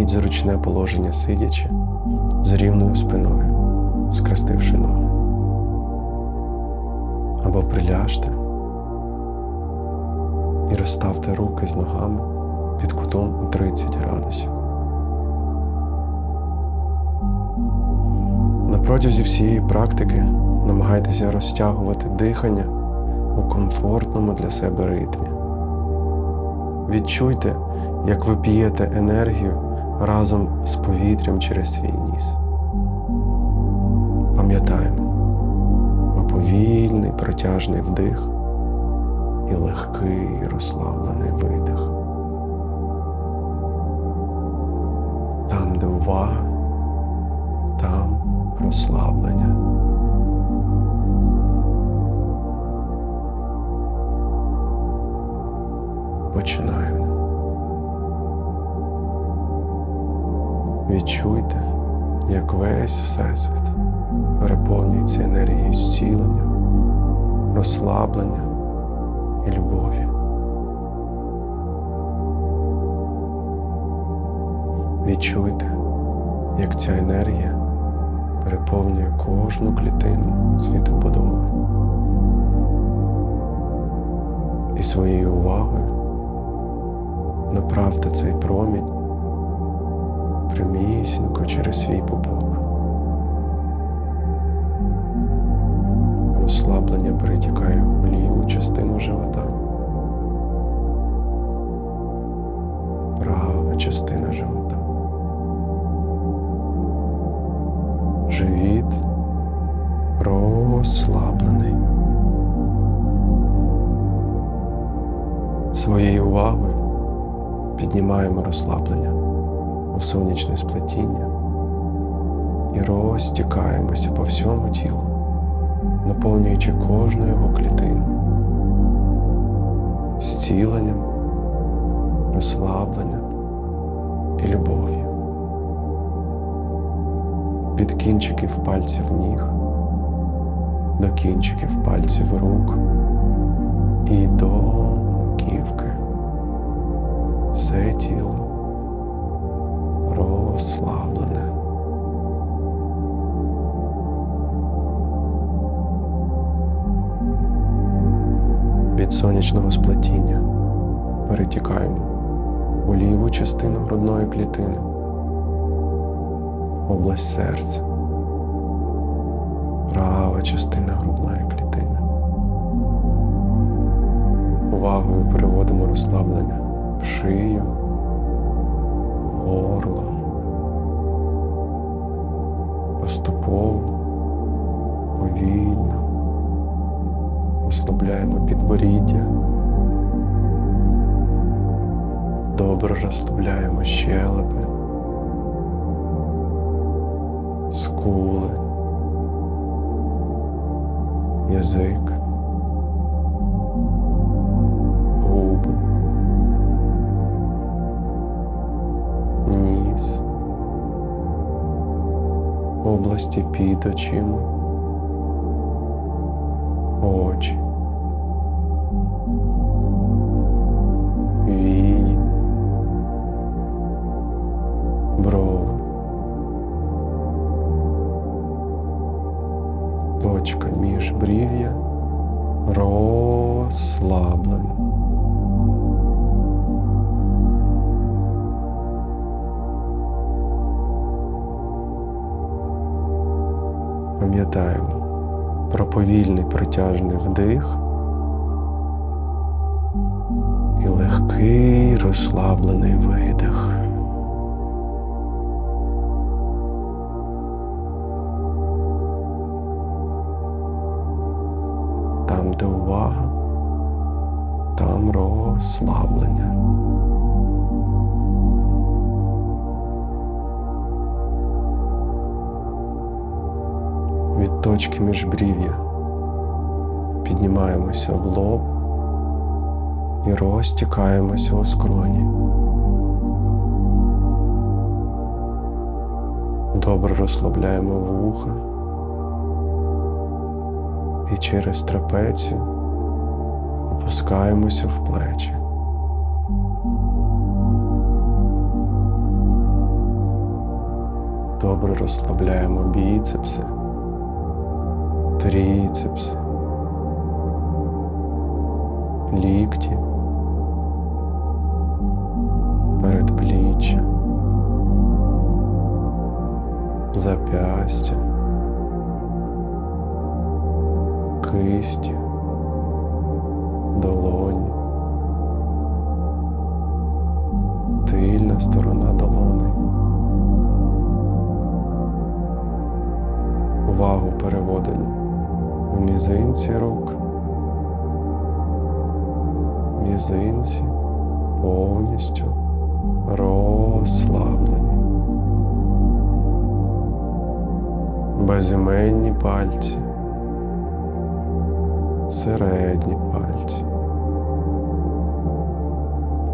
Займіть зручне положення сидячи з рівною спиною, скрестивши ноги. Або приляжте і розставте руки з ногами під кутом у 30 градусів. На протязі всієї практики намагайтеся розтягувати дихання у комфортному для себе ритмі. Відчуйте, як ви п'єте енергію разом з повітрям через свій ніс. Пам'ятаємо про повільний протяжний вдих і легкий розслаблений видих. Там, де увага, там розслаблення. Починаємо. Відчуйте, як весь Всесвіт переповнюється енергією зцілення, розслаблення і любові. Відчуйте, як ця енергія переповнює кожну клітину світобудови. І своєю увагою направте цей промінь прямісінько через свій пупок. Розслаблення перетікає в ліву частину живота. Права частина живота. Живіт розслаблений. Своєю увагою піднімаємо розслаблення у сонячне сплетіння і розтікаємося по всьому тілу, наповнюючи кожну його клітину зціленням, розслабленням і любов'ю. Від кінчиків пальців ніг до кінчиків пальців рук і до маківки. Все тіло розслаблене. Від сонячного сплетіння перетікаємо у ліву частину грудної клітини, область серця, права частина грудної клітини. Увагою переводимо розслаблення в шию, горло. Поступово, повільно. Розслабляємо підборіддя. Добре розслабляємо щелепи, скули, язик, області під очима, протяжний вдих і легкий розслаблений видих. Там, де увага, там розслаблення. Від точки міжбрів'я піднімаємося в лоб і розтікаємося у скроні. Добре розслабляємо вуха і через трапецію опускаємося в плечі. Добре розслабляємо біцепси, тріцепси, лікті, передпліччя, запястя, кисті, долоні, тильна сторона долони. Увагу переводимо в мізинці рук. Мізинці повністю розслаблені. Безіменні пальці, середні пальці,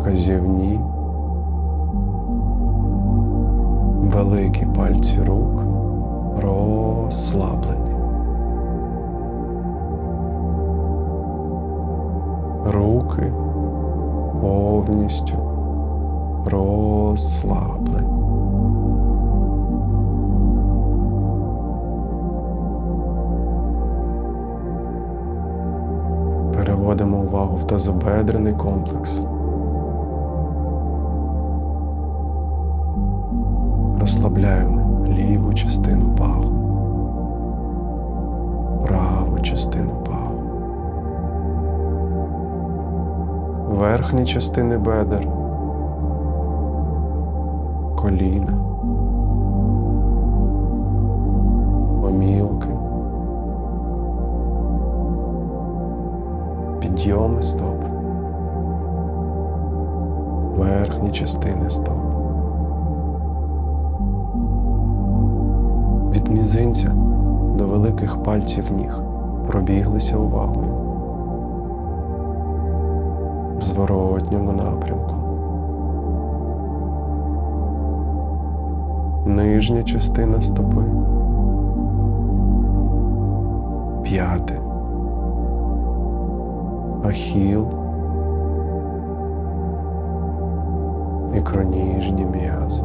вказівні, великі пальці рук розслаблені. Повністю розслаблені. Переводимо увагу в тазобедрений комплекс. Розслабляємо верхні частини бедер, коліна, omілки, підйоми стоп, верхні частини стоп. Від мізинця до великих пальців ніг пробіглися увагою в зворотньому напрямку. Нижня частина стопи. П'яте. Ахіл. Ікроніжні м'язи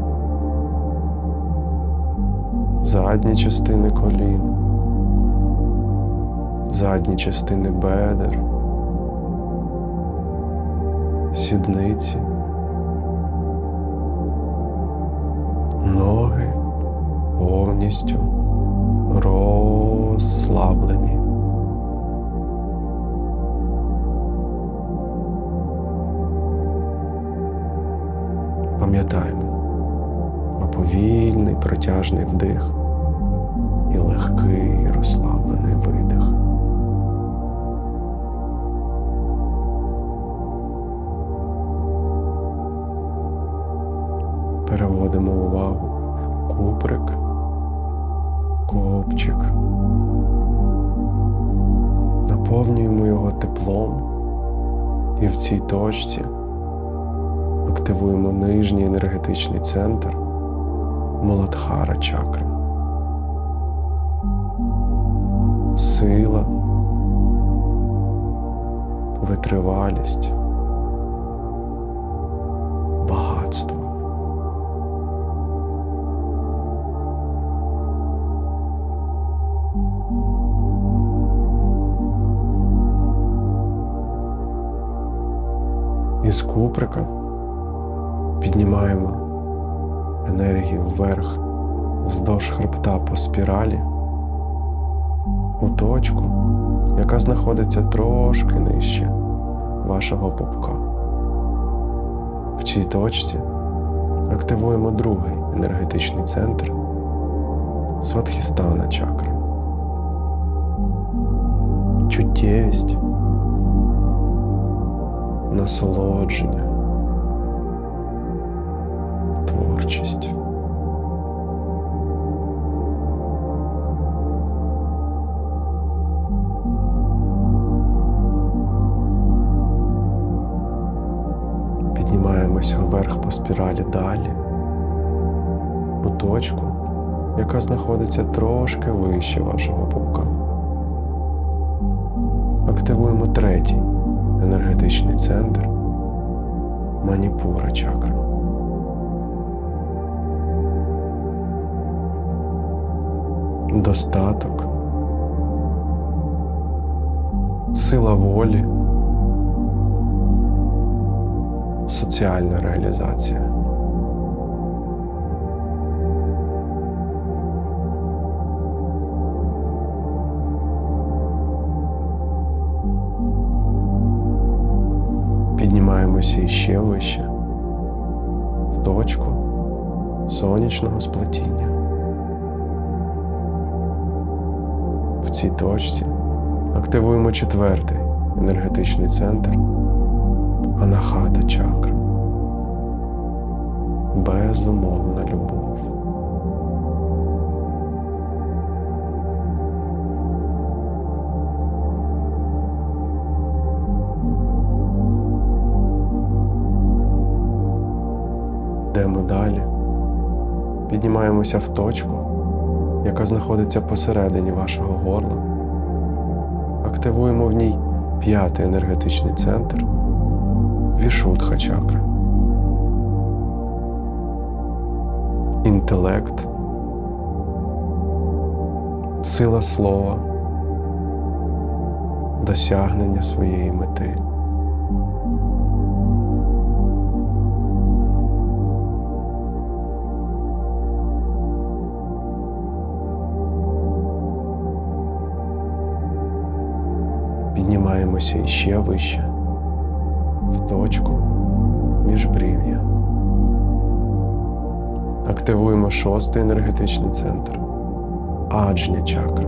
задні частини колін, задні частини бедер, сідниці, ноги повністю розслаблені. Пам'ятаємо про повільний протяжний вдих і легкий розслаблений видих. Переводимо увагу куприк, копчик. Наповнюємо його теплом і в цій точці активуємо нижній енергетичний центр Моладхара чакри. Сила, витривалість, багатство. Із куприка піднімаємо енергію вверх вздовж хребта по спіралі у точку, яка знаходиться трошки нижче вашого пупка. В цій точці активуємо другий енергетичний центр Сватхістана чакри. Чуттєвість, насолодження, творчість. Піднімаємося вверх по спіралі далі, у точку, яка знаходиться трошки вище вашого пупка. Активуємо третій енергетичний центр Маніпура чакра. достаток, сила волі, соціальна реалізація. Піднімаємося іще вище в точку сонячного сплетіння. В цій точці активуємо четвертий енергетичний центр Анахата чакра. Безумовна любов. Йдемо далі. Піднімаємося в точку, яка знаходиться посередині вашого горла. Активуємо в ній п'ятий енергетичний центр Вішудха чакра. Інтелект, сила слова, досягнення своєї мети. Піднімаємося іще вище, в точку міжбрів'я. Активуємо шостий енергетичний центр Аджня чакра.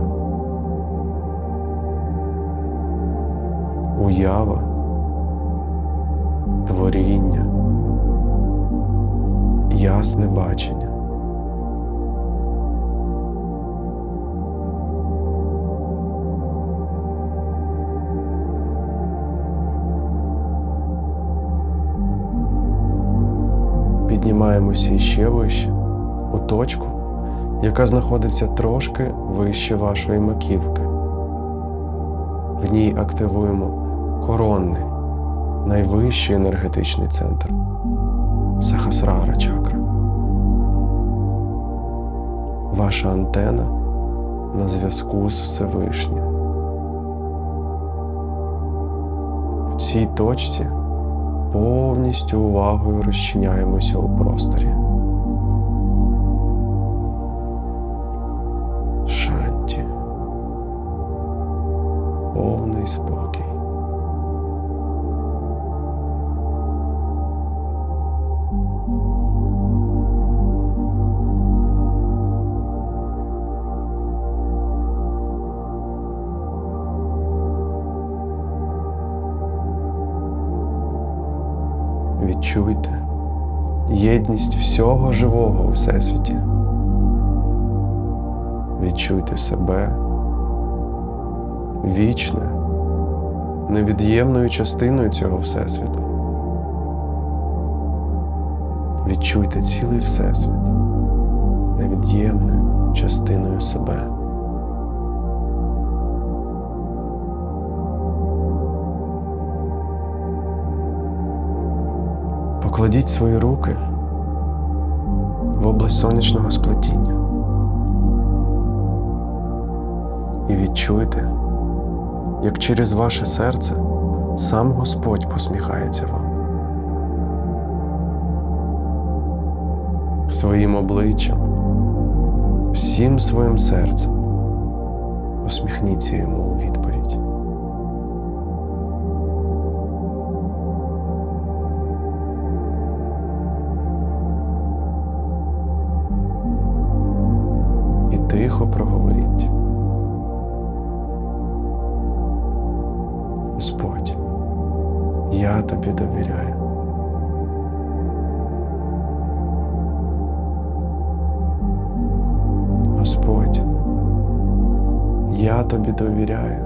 Уява, творіння, ясне бачення. Піднімаємося іще вище, у точку, яка знаходиться трошки вище вашої маківки. В ній активуємо коронний, найвищий енергетичний центр Сахасрара чакра. Ваша антена на зв'язку з Всевишнім. В цій точці повністю увагою розчиняємося у просторі. Шанті. Повний спокій. Відчуйте єдність всього живого у Всесвіті. Відчуйте себе вічною, невід'ємною частиною цього Всесвіту. Відчуйте цілий Всесвіт невід'ємною частиною себе. Покладіть свої руки в область сонячного сплетіння і відчуйте, як через ваше серце сам Господь посміхається вам. Своїм обличчям, всім своїм серцем посміхніться йому у відповідь. Тихо проговоріть. Господь, я тобі довіряю. Господь, я тобі довіряю.